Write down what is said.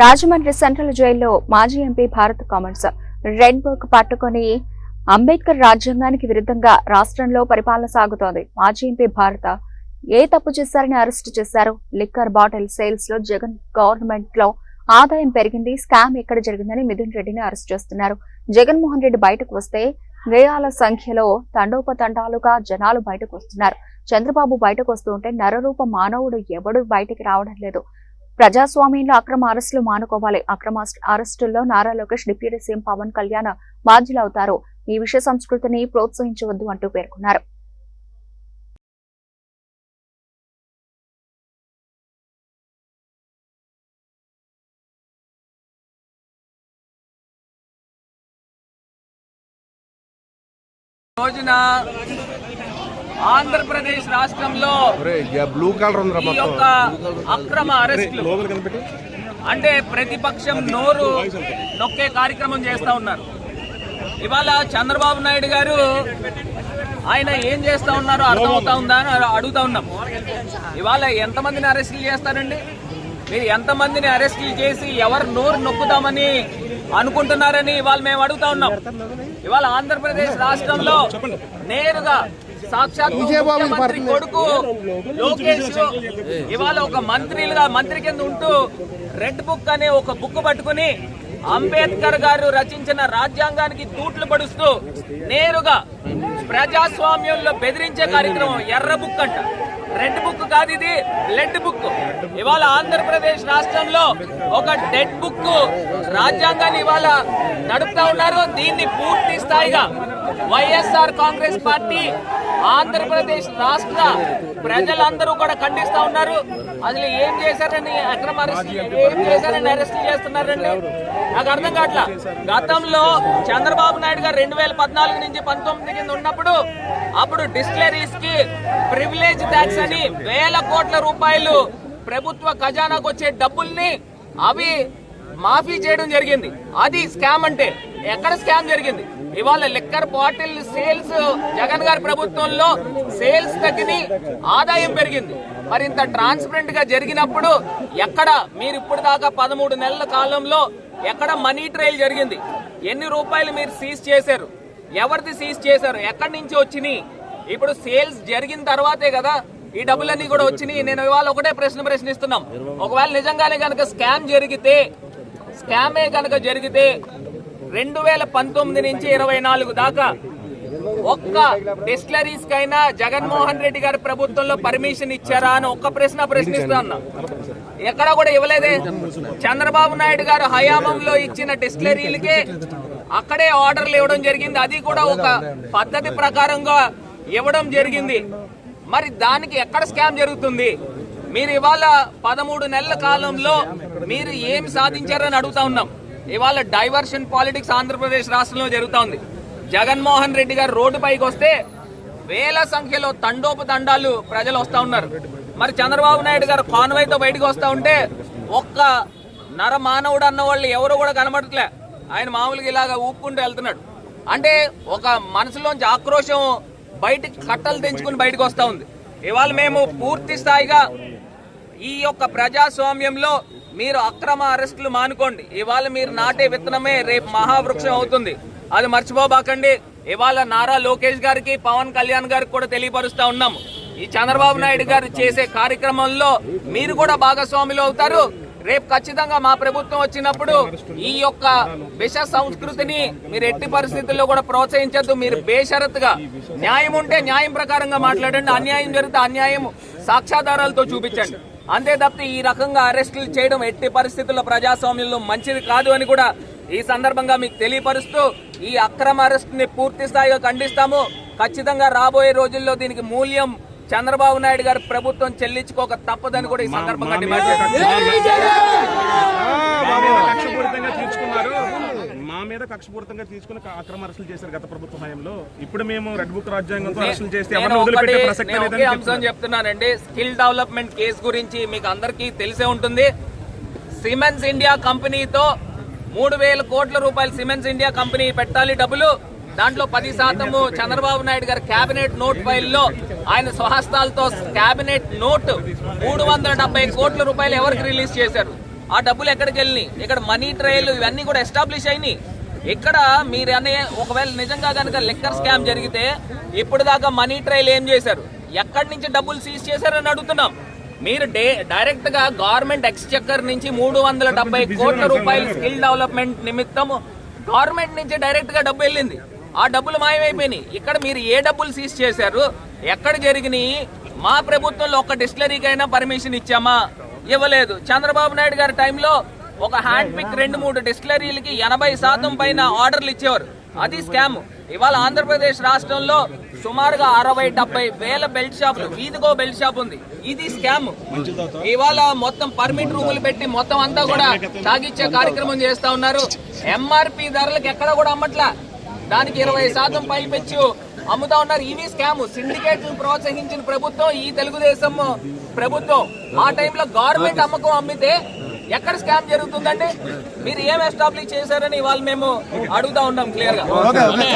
Rajahmundry central జైల్లో మాజీ MP Bharat comments red book పట్టుకొని అంబేద్కర్ రాజ్యాంగానికి విరుద్ధంగా రాష్ట్రంలో పరిపాలన సాగుతోంది. మాజీ ఎంపీ భారత ఏ తప్పు చేశారని అరెస్టు చేశారు? లిక్కర్ బాటిల్ సేల్స్లో జగన్ గవర్నమెంట్లో ఆదాయం పెరిగింది స్కామ్ ఎక్కడ జరిగిందని మిథున్ రెడ్డిని అరెస్ట్ చేస్తున్నారు. జగన్మోహన్ రెడ్డి బయటకు వస్తే వేయాల సంఖ్యలో తండోపతండాలుగా జనాలు బయటకు వస్తున్నారు. చంద్రబాబు బయటకు వస్తుంటే నరరూప మానవుడు ఎవడు బయటికి రావడం లేదు. ప్రజాస్వామ్యంలో అక్రమ అరెస్టులు మానుకోవాలి. అక్రమ అరెస్టుల్లో నారా లోకేష్ డిప్యూటీ సీఎం పవన్ కళ్యాణ్ బాధ్యులవుతారు. ఈ విషయ సంస్కృతిని ప్రోత్సహించవద్దు అంటూ పేర్కొన్నారు. రోజున ఆంధ్రప్రదేశ్ రాష్ట్రంలో బ్లూ కలర్ యొక్క అక్రమ అరెస్టులు అంటే ప్రతిపక్షం నోరు నొక్కే కార్యక్రమం చేస్తా ఉన్నారు. ఇవాళ చంద్రబాబు నాయుడు గారు ఆయన ఏం చేస్తా ఉన్నారో అర్థమవుతా ఉందా అని అడుగుతా ఉన్నాం. ఇవాళ ఎంతమందిని అరెస్టులు చేస్తారండి? మీరు ఎంతమందిని అరెస్టులు చేసి ఎవరు నోరు నొక్కుదామని అనుకుంటున్నారని ఇవాళ మేము అడుగుతా ఉన్నాం. ఇవాళ ఆంధ్రప్రదేశ్ రాష్ట్రంలో నేరుగా సాక్షాత్ ముఖ్యమంత్రి కొడుకు లోకేష్ ఇవాళ ఒక మంత్రిలుగా మంత్రి కింద ఉంటూ రెడ్ బుక్ అనే ఒక బుక్ పట్టుకుని అంబేద్కర్ గారు రచించిన రాజ్యాంగానికి తూట్లు పడుస్తూ నేరుగా ప్రజాస్వామ్యంలో బెదిరించే కార్యక్రమం ఎర్ర బుక్ అంట. రెడ్ బుక్ కాదు ఇది బ్లడ్ బుక్. ఇవాళ ఆంధ్రప్రదేశ్ రాష్ట్రంలో ఒక డెడ్ బుక్ రాజ్యాంగాన్ని ఇవాళ నడుపుతా ఉన్నారు. దీన్ని పూర్తి స్థాయిగా వైఎస్ఆర్ కాంగ్రెస్ పార్టీ ఆంధ్రప్రదేశ్ రాష్ట్ర ప్రజలందరూ కూడా ఖండిస్తా ఉన్నారు. అసలు ఏం చేశారని అక్రమ అరెస్ట్ ఏం చేశారని అరెస్ట్ చేస్తున్నారండి? నాకు అర్థం కావట్లా? గతంలో చంద్రబాబు నాయుడు గారు రెండు వేల పద్నాలుగు నుంచి పంతొమ్మిది కింద ఉన్నప్పుడు అప్పుడు డిస్టిలరీస్కి ప్రివిలేజ్ ట్యాక్స్ అని వేల కోట్ల రూపాయలు ప్రభుత్వ ఖజానాకు వచ్చే డబ్బుల్ని అవి మాఫీ చేయడం జరిగింది. అది స్కామ్ అంటే ఎక్కడ స్కామ్ జరిగింది? ఇవాళ లిక్కర్ బాటిల్ సేల్స్ జగన్ గారి ప్రభుత్వంలో సేల్స్ తగ్గింది ఆదాయం పెరిగింది. మరి ఇంత ట్రాన్స్పరెంట్గా జరిగినప్పుడు ఎక్కడ మీరు ఇప్పుడు దాకా పదమూడు నెలల కాలంలో ఎక్కడ మనీ ట్రయల్ జరిగింది? ఎన్ని రూపాయలు మీరు సీజ్ చేశారు? ఎవరిది సీజ్ చేశారు? ఎక్కడి నుంచి వచ్చినాయి? ఇప్పుడు సేల్స్ జరిగిన తర్వాతే కదా ఈ డబ్బులన్నీ కూడా వచ్చినాయి. నేను ఇవాళ ఒకటే ప్రశ్న ప్రశ్నిస్తున్నాం. ఒకవేళ నిజంగానే కనుక స్కామ్ జరిగితే స్కామే కనుక జరిగితే రెండు వేల పంతొమ్మిది నుంచి ఇరవై నాలుగు దాకా ఒక్క డిస్టిలరీస్ కైనా జగన్మోహన్ రెడ్డి గారి ప్రభుత్వంలో పర్మిషన్ ఇచ్చారా అని ఒక్క ప్రశ్న ప్రశ్నిస్తా ఎక్కడ కూడా ఇవ్వలేదే. చంద్రబాబు నాయుడు గారు హయామంలో ఇచ్చిన డిస్టిలరీలకే అక్కడే ఆర్డర్లు ఇవ్వడం జరిగింది. అది కూడా ఒక పద్ధతి ప్రకారంగా ఇవ్వడం జరిగింది. మరి దానికి ఎక్కడ స్కామ్ జరుగుతుంది? మీరు ఇవాళ పదమూడు నెలల కాలంలో మీరు ఏం సాధించారని అడుగుతా ఉన్నాం. ఇవాళ డైవర్షన్ పాలిటిక్స్ ఆంధ్రప్రదేశ్ రాష్ట్రంలో జరుగుతూ ఉంది. జగన్మోహన్ రెడ్డి గారు రోడ్డు పైకి వస్తే వేల సంఖ్యలో తండోపు తండాలు ప్రజలు వస్తూ ఉన్నారు. మరి చంద్రబాబు నాయుడు గారు కాన్వాయ్తో బయటకు వస్తూ ఉంటే ఒక్క నర మానవుడు అన్న వాళ్ళు ఎవరు కూడా కనబడట్లే. ఆయన మామూలుగా ఇలాగా ఊపుకుంటూ వెళ్తున్నాడు. అంటే ఒక మనసులోంచి ఆక్రోశం బయటికి కట్టలు తెంచుకుని బయటకు వస్తూ ఉంది. ఇవాళ మేము పూర్తి స్థాయిగా ఈ యొక్క ప్రజాస్వామ్యంలో మీరు అక్రమ అరెస్టులు మానుకోండి. ఇవాళ మీరు నాటే విత్తనమే రేపు మహావృక్షం అవుతుంది. అది మర్చిపోబాకండి. ఇవాళ నారా లోకేష్ గారికి పవన్ కళ్యాణ్ గారికి కూడా తెలియపరుస్తూ ఉన్నాము. ఈ చంద్రబాబు నాయుడు గారు చేసే కార్యక్రమంలో మీరు కూడా భాగస్వాములు అవుతారు. రేపు ఖచ్చితంగా మా ప్రభుత్వం వచ్చినప్పుడు ఈ యొక్క విష సంస్కృతిని మీరు ఎట్టి పరిస్థితుల్లో కూడా ప్రోత్సహించద్దు. మీరు బేషరత్తుగా న్యాయం ఉంటే న్యాయం ప్రకారంగా మాట్లాడండి. అన్యాయం జరిగితే అన్యాయం సాక్ష్యాధారాలతో చూపించండి. అంతే తప్పితే ఈ రకంగా అరెస్టులు చేయడం ఎట్టి పరిస్థితుల్లో ప్రజాస్వామ్యంలో మంచిది కాదు అని కూడా ఈ సందర్భంగా మీకు తెలియపరుస్తూ ఈ అక్రమ అరెస్టుని పూర్తి స్థాయిగా ఖండిస్తాము. ఖచ్చితంగా రాబోయే రోజుల్లో దీనికి మూల్యం చంద్రబాబు నాయుడు గారి ప్రభుత్వం చెల్లించుకోక తప్పదని కూడా ఈ సందర్భంగా డిమాండ్. మా మీద కక్షపూరితంగా తీర్చుకున్నారు మా మీద కక్షపూరితంగా తీసుకుని అక్రమ అరెస్టులు చేశారు గత ప్రభుత్వ హయాంలో. ఇప్పుడు మేము రెడ్ బుక్ రాజ్యాంగంతో అరెస్టులు చేస్తే అంశం. చెప్తున్నానండి. స్కిల్ డెవలప్మెంట్ కేసు గురించి మీకు అందరికీ తెలిసే ఉంటుంది. సిమెన్స్ ఇండియా కంపెనీతో మూడు వేల కోట్ల రూపాయలు సిమెన్స్ ఇండియా కంపెనీ పెట్టాలి డబ్బులు. దాంట్లో పది శాతము చంద్రబాబు నాయుడు గారి కేబినెట్ నోట్ ఫైల్లో ఆయన స్వహస్తాలతో కేబినెట్ నోట్ మూడు వందల డెబ్బై కోట్ల రూపాయలు ఎవరికి రిలీజ్ చేశారు? ఆ డబ్బులు ఎక్కడికి వెళ్ళినాయి? ఇక్కడ మనీ ట్రయల్ ఇవన్నీ కూడా ఎస్టాబ్లిష్ అయినాయి. ఇక్కడ మీరు అనే ఒకవేళ నిజంగా కనుక లెక్కర్ స్కామ్ జరిగితే ఇప్పుడు దాకా మనీ ట్రయల్ ఏం చేశారు? ఎక్కడి నుంచి డబ్బులు సీజ్ చేశారని అడుగుతున్నాం. మీరు డే డైరెక్ట్గా గవర్నమెంట్ ఎక్స్చెక్కర్ నుంచి మూడు వందల డెబ్బై కోట్ల రూపాయలు స్కిల్ డెవలప్మెంట్ నిమిత్తం గవర్నమెంట్ నుంచి డైరెక్ట్గా డబ్బు వెళ్ళింది. ఆ డబ్బులు మాయమైపోయినాయి. ఇక్కడ మీరు ఏ డబ్బులు సీజ్ చేశారు? ఎక్కడ జరిగినాయి? మా ప్రభుత్వంలో ఒక డిస్టిలరీకైనా పర్మిషన్ ఇచ్చామా? ఇవ్వలేదు. చంద్రబాబు నాయుడు గారి టైంలో ఒక హ్యాండ్ పిక్ రెండు మూడు డిస్టిలరీలకి ఎనభై శాతం పైన ఆర్డర్లు ఇచ్చేవారు. అది స్కామ్. ఇవాళ ఆంధ్రప్రదేశ్ రాష్ట్రంలో సుమారుగా అరవై డెబ్బై వేల బెల్ట్ షాపులు వీధికో బెల్ట్ షాప్ ఉంది. ఇది స్కామ్. ఇవాళ మొత్తం పర్మిట్ రూములు పెట్టి మొత్తం అంతా కూడా తాగిచ్చే కార్యక్రమం చేస్తా ఉన్నారు. ఎంఆర్పి ధరలకు ఎక్కడ కూడా అమ్మట్లా. దానికి ఇరవై శాతం పైపెచ్చు అమ్ముతా ఉన్నారు ఇవి స్కామ్. సిండికేట్ ప్రోత్సహించిన ప్రభుత్వం ఈ తెలుగుదేశం ప్రభుత్వం. ఆ టైంలో గవర్నమెంట్ అమ్మకం అమ్మితే ఎక్కడ స్కామ్ జరుగుతుందండి? మీరు ఏం ఎస్టాబ్లిష్ చేశారని ఇవాళ మేము అడుగుతా ఉన్నాం క్లియర్గా.